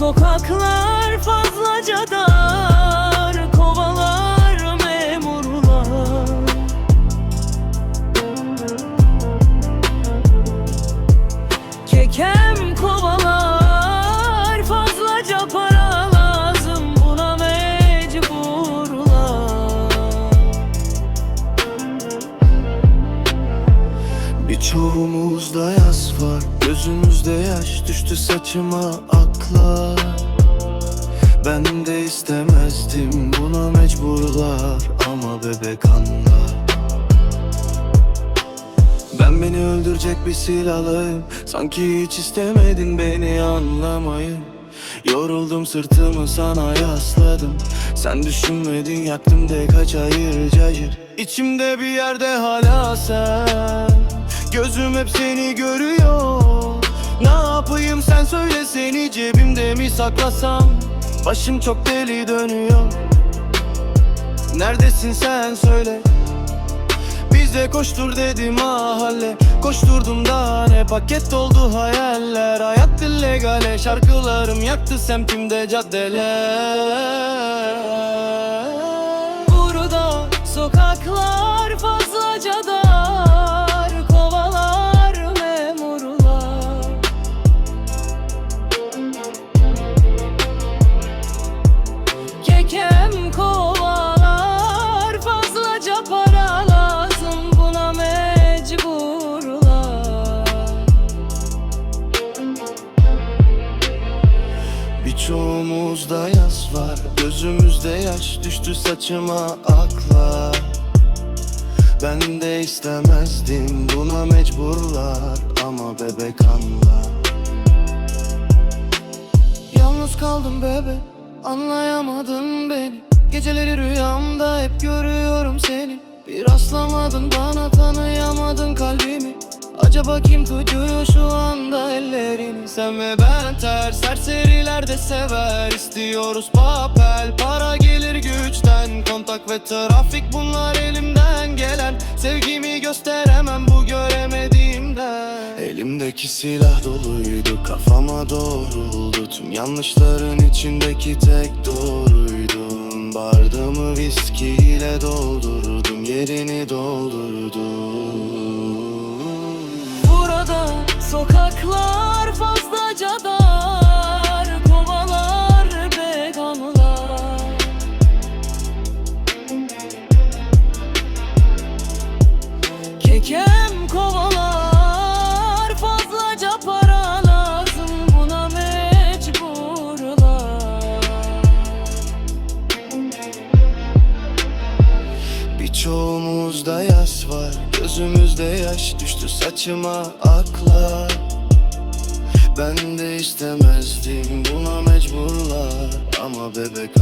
Sokaklar fazlaca dar Birçoğumuzda yas var Gözümüzde yaş düştü saçıma akla Ben de istemezdim buna mecburlar Ama bebek anla Ben beni öldürecek bir silahlayım Sanki hiç istemedin beni anlamayı Yoruldum sırtımı sana yasladım Sen düşünmedin yaktım de kaç ayır cayır İçimde bir yerde hala sen Gözüm hep seni görüyor. Ne yapayım sen söyle seni cebimde mi saklasam? Başım çok deli dönüyor. Neredesin sen söyle. Bize koştur dedi mahalle. Koşturdum da ne paket doldu hayaller. Hayat illegale şarkılarım yaktı semtimde caddeler Gözümüzde yaş düştü saçıma akla. Ben de istemezdim buna mecburlar Ama bebek anla. Yalnız kaldım bebe Anlayamadın beni. Geceleri rüyamda hep görüyorum seni. Bir rastlamadın bana tanıyamadın kalbimi Acaba kim tutuyor şu anda ellerini Sen ve ben ters serseriler de sever. İstiyoruz papel Para gelir güçten. Kontak ve trafik bunlar elimden gelen. Sevgimi gösteremem bu göremediğimden. Elimdeki silah doluydu kafama doğruldu. Tüm yanlışların içindeki tek doğruydun Bardağımı viskiyle doldurdum yerini doldurdum sokaklar fazlaca dar Kovalar veganlar Kekem kovalar Fazlaca para lazım Buna mecburlar. Birçoğumuzda yas var Gözümüzde yaş düştü saçıma akla Ben de istemezdim buna mecburlar. Ama bebek